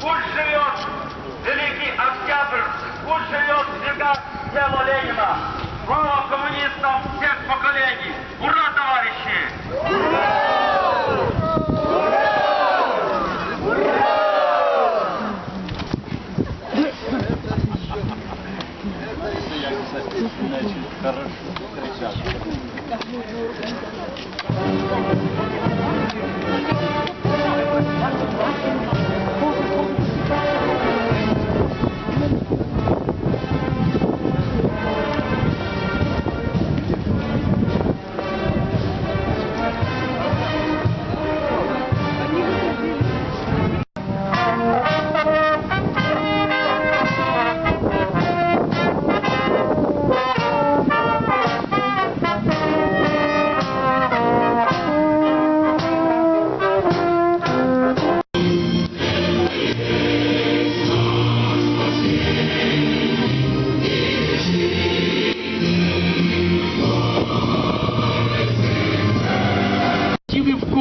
Пусть живет великий Октябрьск, пусть живет века дело Ленина. Слава коммунистам всех поколений! Ура, товарищи! летіли в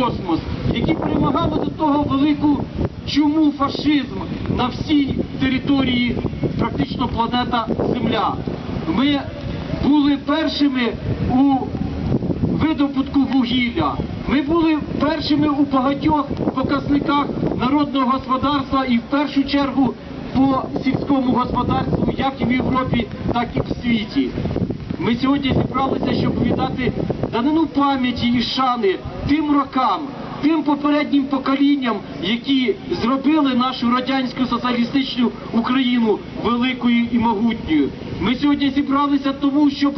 космос, які примагали до того велику чуму фашизм на всій території, практично планета Земля. Ми були першими у видобутку вугілля. Ми були першими у багатьох показниках народного господарства і в першу чергу по сільському господарству, як і в Європі, так і в світі. Ми сьогодні зібралися, щоб віддати данину пам'яті і шани тим рокам, тим попереднім поколінням, які зробили нашу радянську соціалістичну Україну великою і могутньою. Ми сьогодні зібралися тому, щоб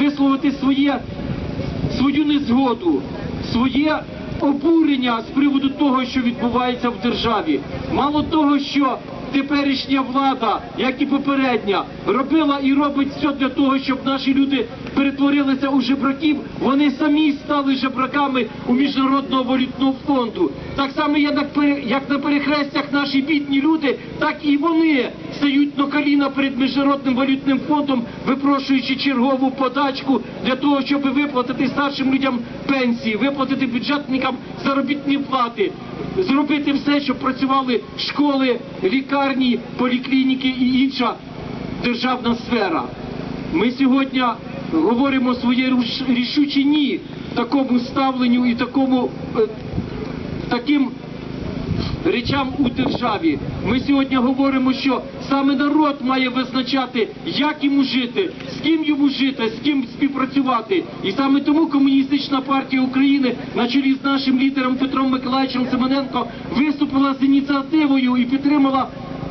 висловити своє свою незгоду, своє обурення з приводу того, що відбувається в державі. Мало того, що теперішня влада, як і попередня, робила і робить все для того, щоб наші люди перетворилися у жебраків, вони самі стали жебраками у міжнародного валютного фонду. Так само, як на перехрестях наші бідні люди, так і вони стають на коліна перед міжнародним валютним фондом, випрошуючи чергову подачку для того, щоб виплатити старшим людям пенсії, виплатити бюджетникам заробітні плати, зробити все, щоб працювали школи, лікарні, поліклініки і інша державна сфера. Ми сьогодні говоримо своє рішуче ні такому ставленню і такому е, таким речам у державі. Ми сьогодні говоримо, що саме народ має визначати, як йому жити, з ким йому жити, з ким співпрацювати. І саме тому комуністична партія України на чолі з нашим лідером Петром Миколаївичем Семененко виступила з ініціативою і підтримала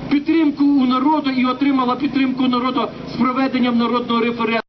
підтримку у народу і отримала підтримку народу з проведенням народного референдуму.